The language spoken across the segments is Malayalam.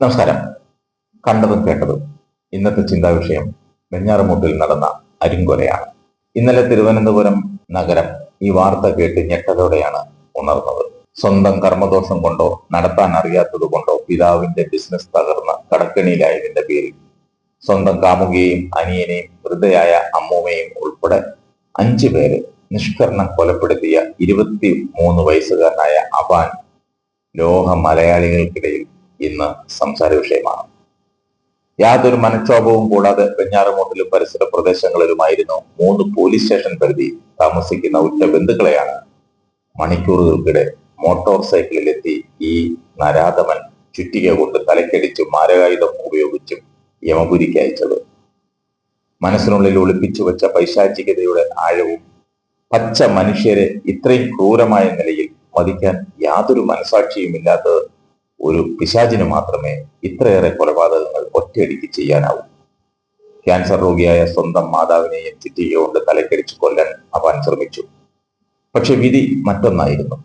നമസ്കാരം. കണ്ടതും കേട്ടതും ഇന്നത്തെ ചിന്താ വിഷയം വെഞ്ഞാറമൂട്ടിൽ നടന്ന അരിങ്കൊലയാണ്. ഇന്നലെ തിരുവനന്തപുരം നഗരം ഈ വാർത്ത കേട്ട് ഞെട്ടതോടെയാണ് ഉണർന്നത്. സ്വന്തം കർമ്മദോഷം കൊണ്ടോ നടത്താൻ അറിയാത്തത് കൊണ്ടോ പിതാവിന്റെ ബിസിനസ് തകർന്ന കടക്കണിയിലായതിന്റെ പേരിൽ സ്വന്തം കാമുകിയെയും അനിയനെയും വൃദ്ധയായ അമ്മൂമ്മയും ഉൾപ്പെടെ അഞ്ചു പേര് നിഷ്കരണം കൊലപ്പെടുത്തിയ ഇരുപത്തി മൂന്ന് വയസ്സുകാരനായ അബാൻ ലോക മലയാളികൾക്കിടയിൽ ഇന്ന് സംസാര വിഷയമാണ്. യാതൊരു മനക്ഷോഭവും കൂടാതെ വെഞ്ഞാറമൂട്ടിലും പരിസര പ്രദേശങ്ങളിലുമായിരുന്നു മൂന്ന് പോലീസ് സ്റ്റേഷൻ പരിധി താമസിക്കുന്ന ഉറ്റ ബന്ധുക്കളെയാണ് മണിക്കൂറുകൾക്കിടെ മോട്ടോർ സൈക്കിളിലെത്തി ഈ നരാധമൻ ചുറ്റിക കൊണ്ട് തലക്കടിച്ചും മാരകായുധം ഉപയോഗിച്ചും യമപുരിക്ക് അയച്ചത്. മനസ്സിനുള്ളിൽ ഒളിപ്പിച്ചു വെച്ച പൈശാചികതയുടെ ആഴവും പച്ച മനുഷ്യരെ ഇത്രയും ക്രൂരമായ നിലയിൽ വധിക്കാൻ യാതൊരു മനസാക്ഷിയുമില്ലാത്ത ഒരു പിശാചിന് മാത്രമേ ഇത്രയേറെ കൊലപാതകങ്ങൾ ഒറ്റയടിക്ക് ചെയ്യാനാവൂ. ക്യാൻസർ രോഗിയായ സ്വന്തം മാതാവിനെയും ചിറ്റികൊണ്ട് തലക്കടിച്ചു കൊല്ലാൻ അവൻ ശ്രമിച്ചു. പക്ഷെ വിധി മറ്റൊന്നായിരുന്നു.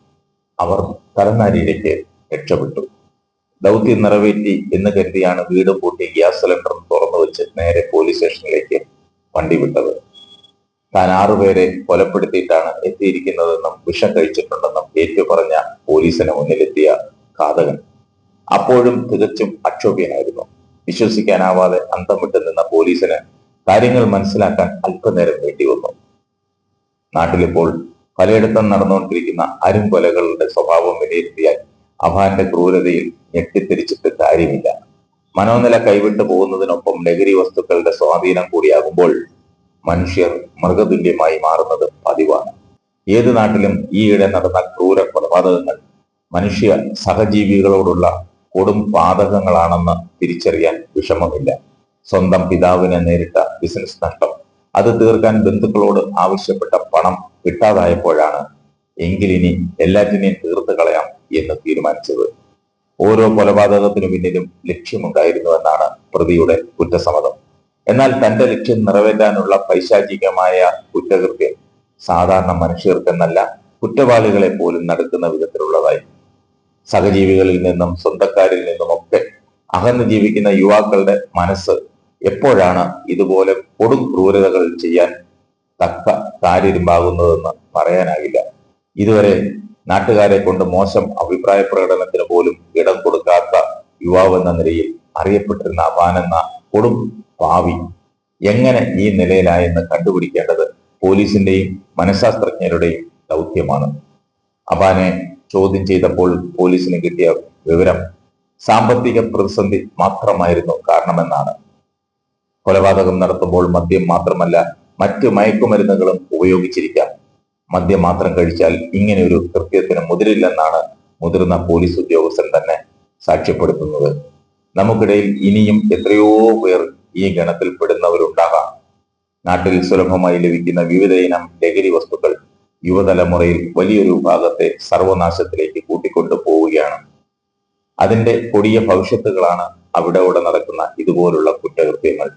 അവർ തലനാരിയിലേക്ക് രക്ഷപ്പെട്ടു. ദൗത്യം നിറവേറ്റി എന്ന് കരുതിയാണ് വീട് പൂട്ടി ഗ്യാസ് സിലിണ്ടറും തുറന്നു വെച്ച് നേരെ പോലീസ് സ്റ്റേഷനിലേക്ക് വണ്ടി വിട്ടത്. താൻ ആറുപേരെ കൊലപ്പെടുത്തിയിട്ടാണ് എത്തിയിരിക്കുന്നതെന്നും വിഷം കഴിച്ചിട്ടുണ്ടെന്നും ഏറ്റു പറഞ്ഞ പോലീസിന് മുന്നിലെത്തിയ ഘാതകൻ. അപ്പോഴും തികച്ചും അക്ഷോഭ്യനായിരുന്നു. വിശ്വസിക്കാനാവാതെ അന്തം വിട്ട് നിന്ന പോലീസിന് കാര്യങ്ങൾ മനസ്സിലാക്കാൻ അല്പനേരം വേണ്ടി വന്നു. നാട്ടിലിപ്പോൾ പലയിടത്തും നടന്നുകൊണ്ടിരിക്കുന്ന അരും കൊലകളുടെ സ്വഭാവം വിലയിരുത്തിയാൽ അഭാന്റെ ക്രൂരതയിൽ ഞെട്ടിത്തിരിച്ചിട്ട് കാര്യമില്ല. മനോനില കൈവിട്ടു പോകുന്നതിനൊപ്പം ലഹരി വസ്തുക്കളുടെ സ്വാധീനം കൂടിയാകുമ്പോൾ മനുഷ്യർ മൃഗതുല്യമായി മാറുന്നത് പതിവാണ്. ഏത് നാട്ടിലും ഈയിടെ നടന്ന ക്രൂര കൊലപാതകങ്ങൾ മനുഷ്യ സഹജീവികളോടുള്ള കൊടും പാതകങ്ങളാണെന്ന് തിരിച്ചറിയാൻ വിഷമമില്ല. സ്വന്തം പിതാവിനെ നേരിട്ട ബിസിനസ് നഷ്ടം. അത് തീർക്കാൻ ബന്ധുക്കളോട് ആവശ്യപ്പെട്ട പണം കിട്ടാതായപ്പോഴാണ് എങ്കിലിനി എല്ലാറ്റിനെയും തീർത്തു കളയാം എന്ന് തീരുമാനിച്ചത്. ഓരോ കൊലപാതകത്തിനു പിന്നിലും ലക്ഷ്യമുണ്ടായിരുന്നുവെന്നാണ് പ്രതിയുടെ കുറ്റസമ്മതം. എന്നാൽ തന്റെ ലക്ഷ്യം നിറവേറ്റാനുള്ള പൈശാചികമായ കുറ്റകൃത്യം സാധാരണ മനുഷ്യർക്കെന്നല്ല കുറ്റവാളികളെ പോലും നടക്കുന്ന വിധത്തിലുള്ളതായി. സഹജീവികളിൽ നിന്നും സ്വന്തക്കാരിൽ നിന്നും ഒക്കെ അകന്ന് ജീവിക്കുന്ന യുവാക്കളുടെ മനസ്സ് എപ്പോഴാണ് ഇതുപോലെ കൊടും ക്രൂരതകൾ ചെയ്യാൻ തക്ക കാര്യമാകുന്നതെന്ന് പറയാനാകില്ല. ഇതുവരെ നാട്ടുകാരെ കൊണ്ട് മോശം അഭിപ്രായ പ്രകടനത്തിന് പോലും ഇടം കൊടുക്കാത്ത യുവാവെന്ന നിലയിൽ അറിയപ്പെട്ടിരുന്ന അപാനെന്ന കൊടും പാവി എങ്ങനെ ഈ നിലയിലായെന്ന് കണ്ടുപിടിക്കേണ്ടത് പോലീസിന്റെയും മനഃശാസ്ത്രജ്ഞരുടെയും ദൗത്യമാണ്. അബാനെ ചോദ്യം ചെയ്തപ്പോൾ പോലീസിന് കിട്ടിയ വിവരം സാമ്പത്തിക പ്രതിസന്ധി മാത്രമായിരുന്നു കാരണമെന്നാണ്. കൊലപാതകം നടത്തുമ്പോൾ മദ്യം മാത്രമല്ല മറ്റ് മയക്കുമരുന്നുകളും ഉപയോഗിച്ചിരിക്കാം. മദ്യം മാത്രം കഴിച്ചാൽ ഇങ്ങനെ ഒരു കൃത്യത്തിന് മുതിരില്ലെന്നാണ് മുതിർന്ന പോലീസ് ഉദ്യോഗസ്ഥൻ തന്നെ സാക്ഷ്യപ്പെടുത്തുന്നത്. നമുക്കിടയിൽ ഇനിയും എത്രയോ പേർ ഈ ഗണത്തിൽ പെടുന്നവരുണ്ടാകാം. നാട്ടിൽ സുലഭമായി ലഭിക്കുന്ന വിവിധ ഇനം ലഹരി വസ്തുക്കൾ യുവതലമുറയിൽ വലിയൊരു ഭാഗത്തെ സർവനാശത്തിലേക്ക് കൂട്ടിക്കൊണ്ടു പോവുകയാണ്. അതിന്റെ കൊടിയ ഭവിഷ്യത്തുകളാണ് അവിടെ നടക്കുന്ന ഇതുപോലുള്ള കുറ്റകൃത്യങ്ങൾ.